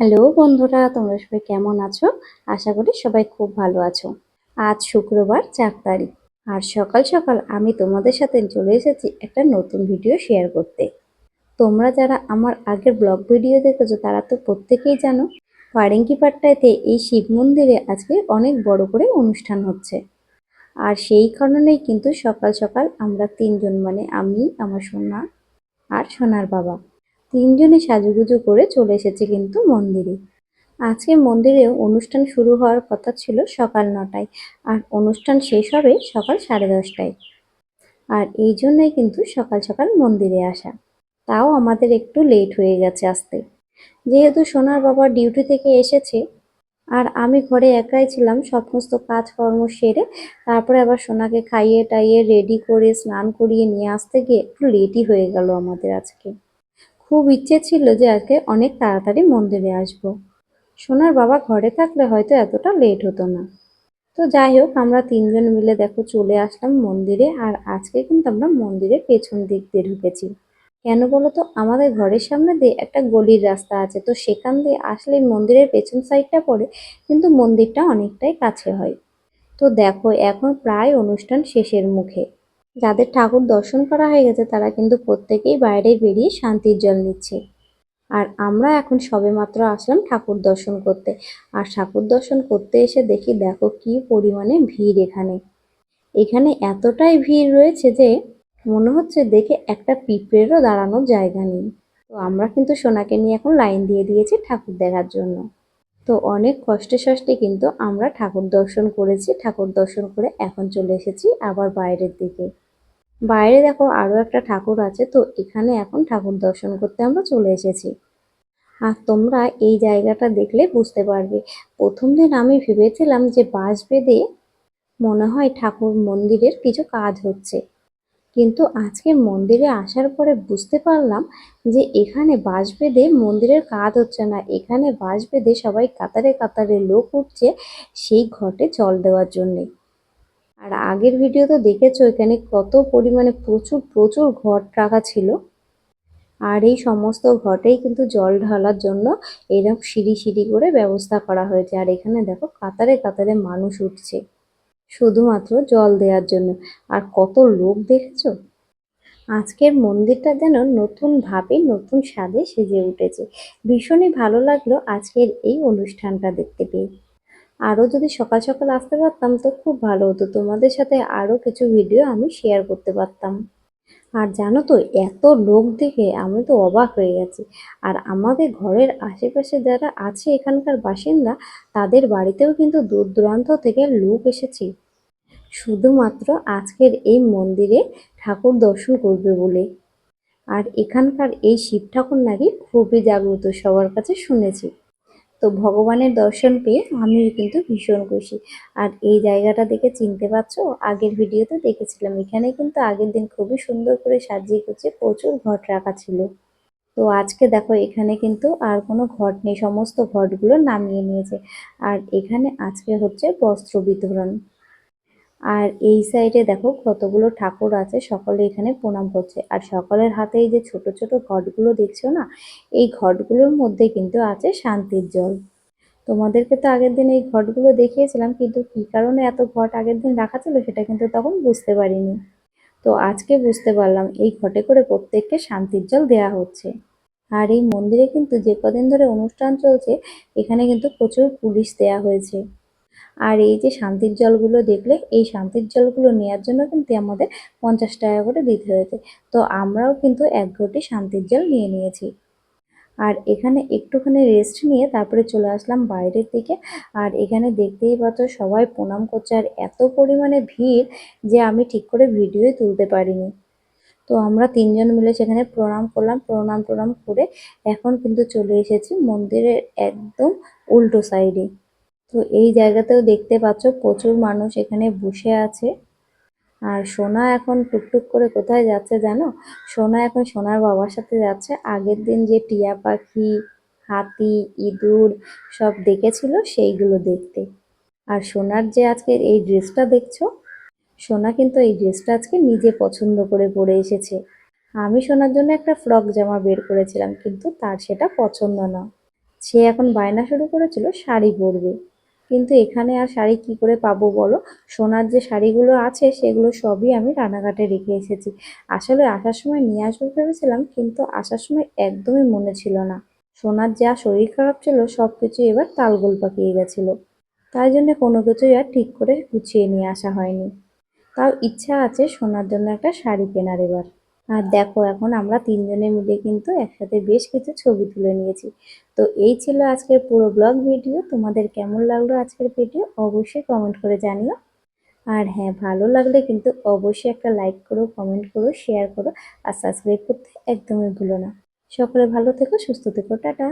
Hello বন্ধুরা, তোমরা সবাই কেমন আছো? আশা করি সবাই খুব ভালো আছো। আজ শুক্রবার, চার তারিখ। আর সকাল সকাল আমি তোমাদের সাথে চলে এসেছি একটা নতুন ভিডিও শেয়ার করতে। তোমরা যারা আমার আগের ব্লগ ভিডিও দেখেছ, তারা তো প্রত্যেকেই জানো পাট্টাইতে এই শিব মন্দিরে আজকে অনেক বড় করে অনুষ্ঠান হচ্ছে। আর সেই কারণেই কিন্তু সকাল সকাল আমরা তিনজন মানে আমি, আমার সোনা আর সোনার বাবা। তিনজনে সাজুগুজু করে চলে এসেছে কিন্তু মন্দিরে। আজকে মন্দিরে অনুষ্ঠান শুরু হওয়ার কথা ছিল সকাল নটায়, আর অনুষ্ঠান শেষ হবে সকাল সাড়ে দশটায়। আর এই জন্যই কিন্তু সকাল সকাল মন্দিরে আসা। তাও আমাদের একটু লেট হয়ে গেছে আসতে। যেহেতু সোনার বাবা ডিউটি থেকে এসেছে, আর আমি ঘরে একাই ছিলাম, সমস্ত কাজকর্ম সেরে তারপরে আবার সোনাকে খাইয়ে টাইয়ে রেডি করে স্নান করিয়ে নিয়ে আসতে গিয়ে একটু লেটই হয়ে গেল আমাদের আজকে। খুব ইচ্ছে ছিল যে আজকে অনেক তাড়াতাড়ি মন্দিরে আসব। সোনার বাবা ঘরে থাকলে হয়তো এতটা লেট হতো না। তো যাই হোক, আমরা তিনজন মিলে দেখো চলে আসলাম মন্দিরে, আর আজকে কিন্তু আমরা মন্দিরের পেছন দিক দিয়ে ঢুকেছি। কেন বলো তো? আমাদের ঘরের সামনে দিয়ে একটা গলির রাস্তা আছে, তো সেখান দিয়ে আসলে মন্দিরের পেছন সাইডটা পড়ে কিন্তু মন্দিরটা অনেকটাই কাছে হয়। তো দেখো, এখন প্রায় অনুষ্ঠান শেষের মুখে। যাদের ঠাকুর দর্শন করা হয়ে গেছে, তারা কিন্তু প্রত্যেকেই বাইরে বেরিয়ে শান্তির জল নিচ্ছে। আর আমরা এখন সবে মাত্র আসলাম ঠাকুর দর্শন করতে। আর ঠাকুর দর্শন করতে এসে দেখি, দেখো কি পরিমাণে ভিড় এখানে। এখানে এতটাই ভিড় রয়েছে যে মনে হচ্ছে দেখে একটা পিঁপড়েরও দাঁড়ানোর জায়গা নেই। তো আমরা কিন্তু সোনাকে নিয়ে এখন লাইন দিয়ে দিয়েছি ঠাকুর দেখার জন্য। তো অনেক কষ্টে সষ্টে কিন্তু আমরা ঠাকুর দর্শন করেছি, ঠাকুর দর্শন করে এখন চলে এসেছি আবার বাইরের দিকে। বাইরে দেখো আরও একটা ঠাকুর আছে, তো এখানে এখন ঠাকুর দর্শন করতে আমরা চলে এসেছি। আর তোমরা এই জায়গাটা দেখলে বুঝতে পারবে। প্রথম দিন আমি ভেবেছিলাম যে বাঁশ বেঁধে মনে হয় ঠাকুর মন্দিরের কিছু কাজ হচ্ছে। কিন্তু আজকে মন্দিরে আসার পরে বুঝতে পারলাম যে এখানে বাঁশ বেঁধে মন্দিরের কাজ হচ্ছে না। এখানে বাঁশ বেঁধে সবাই কাতারে কাতারে লোক উঠছে সেই ঘটে জল দেওয়ার জন্যে। আর আগের ভিডিও তো দেখেছ, এখানে কত পরিমাণে প্রচুর প্রচুর ঘট রাখা ছিল। আর এই সমস্ত ঘটেই কিন্তু জল ঢালার জন্য এরকম সিঁড়ি সিঁড়ি করে ব্যবস্থা করা হয়েছে। আর এখানে দেখো, কাতারে কাতারে মানুষ উঠছে, শুধুমাত্র জল দেওয়ার জন্য। আর কত লোক দেখেছ? আজকের মন্দিরটা যেন নতুনভাবে নতুন স্বাদে সেজে উঠেছে। ভীষণই ভালো লাগল আজকের এই অনুষ্ঠানটা দেখতে পেয়ে। আরও যদি সকাল সকাল আসতে পারতাম তো খুব ভালো হতো। তোমাদের সাথে আরও কিছু ভিডিও আমি শেয়ার করতে পারতাম। আর জানো তো, এত লোক দেখে আমি তো অবাক হয়ে গেছি। আর আমাদের ঘরের আশেপাশে যারা আছে এখানকার বাসিন্দা, তাদের বাড়িতেও কিন্তু দূর দূরান্ত থেকে লোক এসেছে। শুধুমাত্র আজকের এই মন্দিরে ঠাকুর দর্শন করবে বলে। আর এখানকার এই শিব ঠাকুর নাকি খুবই জাগ্রত, সবার কাছে শুনেছি। তো ভগবানের দর্শন পেয়ে আমি কিন্তু ভীষণ খুশি। আর এই জায়গাটা দেখে চিনতে পারছ? আগের ভিডিওতে দেখেছিলাম। এখানে কিন্তু আগের দিন খুবই সুন্দর করে সাজিয়ে গুছিয়ে প্রচুর ঘট রাখা ছিল। তো আজকে দেখো, এখানে কিন্তু আর কোনো ঘট নেই। সমস্ত ঘটগুলো নামিয়ে নিয়েছে। আর এখানে আজকে হচ্ছে বস্ত্র বিতরণ। আর এই সাইডে দেখো কতগুলো ঠাকুর আছে, সকলে এখানে প্রণাম করছে। আর সকলের হাতে এই যে ছোট ছোট ঘটগুলো দেখছ না, এই ঘটগুলোর মধ্যে কিন্তু আছে শান্তির জল। তোমাদেরকে তো আগের দিন এই ঘটগুলো দেখিয়েছিলাম, কিন্তু কি কারণে এত ঘট আগের দিন রাখা ছিল সেটা কিন্তু তখন বুঝতে পারিনি। তো আজকে বুঝতে পারলাম, এই ঘটে করে প্রত্যেককে শান্তির জল দেওয়া হচ্ছে। আর এই মন্দিরে কিন্তু যে কদিন ধরে অনুষ্ঠান চলছে, এখানে কিন্তু প্রচুর পুলিশ দেয়া হয়েছে। আর এই যে শান্তির জলগুলো দেখলে, এই শান্তির জলগুলো নেওয়ার জন্য কিন্তু আমাদের পঞ্চাশ টাকা করে দিতে হয়েছে। তো আমরাও কিন্তু এক ঘটি শান্তির জল নিয়ে নিয়েছি। আর এখানে একটুখানি রেস্ট নিয়ে তারপরে চলে আসলাম বাইরের দিকে। আর এখানে দেখতেই পাচ্ছ সবাই প্রণাম করছে আর এত পরিমাণে ভিড় যে আমি ঠিক করে ভিডিওই তুলতে পারিনি। তো আমরা তিনজন মিলে সেখানে প্রণাম করলাম, প্রণাম প্রণাম করে এখন কিন্তু চলে এসেছি মন্দিরের একদম উল্টো সাইডে তো এই জায়গাতেও দেখতে পাচ্ছ প্রচুর মানুষ এখানে বসে আছে। আর সোনা এখন টুকটুক করে কোথায় যাচ্ছে জানো? সোনা এখন সোনার বাবার সাথে যাচ্ছে। আগের দিন যে টিয়া পাখি, হাতি, ইঁদুর সব দেখেছিল সেইগুলো দেখতে। আর সোনার যে আজকে এই ড্রেসটা দেখছ, সোনা কিন্তু এই ড্রেসটা আজকে নিজে পছন্দ করে পরে এসেছে। আমি সোনার জন্য একটা ফ্রক জামা বের করেছিলাম, কিন্তু তার সেটা পছন্দ না। সে এখন বায়না শুরু করেছিল, শাড়ি পরবে। কিন্তু এখানে আর শাড়ি কি করে পাবো বলো? সোনার যে শাড়িগুলো আছে, সেগুলো সবই আমি রানাঘাটে রেখে এসেছি। আসলে আসার সময় নিয়ে আসব ভেবেছিলাম, কিন্তু আসার সময় একদমই মনে ছিল না। সোনার যা শরীর খারাপ ছিল সব কিছু এবার তালগোল পাকিয়ে গেছিল। তাই জন্য কোনো কিছুই আর ঠিক করে গুছিয়ে নিয়ে আসা হয়নি। তাও ইচ্ছা আছে সোনার জন্য একটা শাড়ি কেনার এবার। আর দেখো এখন আমরা তিনজনে মিলে কিন্তু একসাথে বেশ কিছু ছবি তুলে নিয়েছি। তো এই ছিল আজকের পুরো ব্লগ ভিডিও। তোমাদের কেমন লাগল আজকের ভিডিও অবশ্যই কমেন্ট করে জানিও। আর হ্যাঁ ভালো লাগলে কিন্তু অবশ্যই একটা লাইক করো কমেন্ট করো শেয়ার করো আর সাবস্ক্রাইব করতে একদমই ভুলো না। সকলে ভালো থেকো, সুস্থ থেকো, টাটা।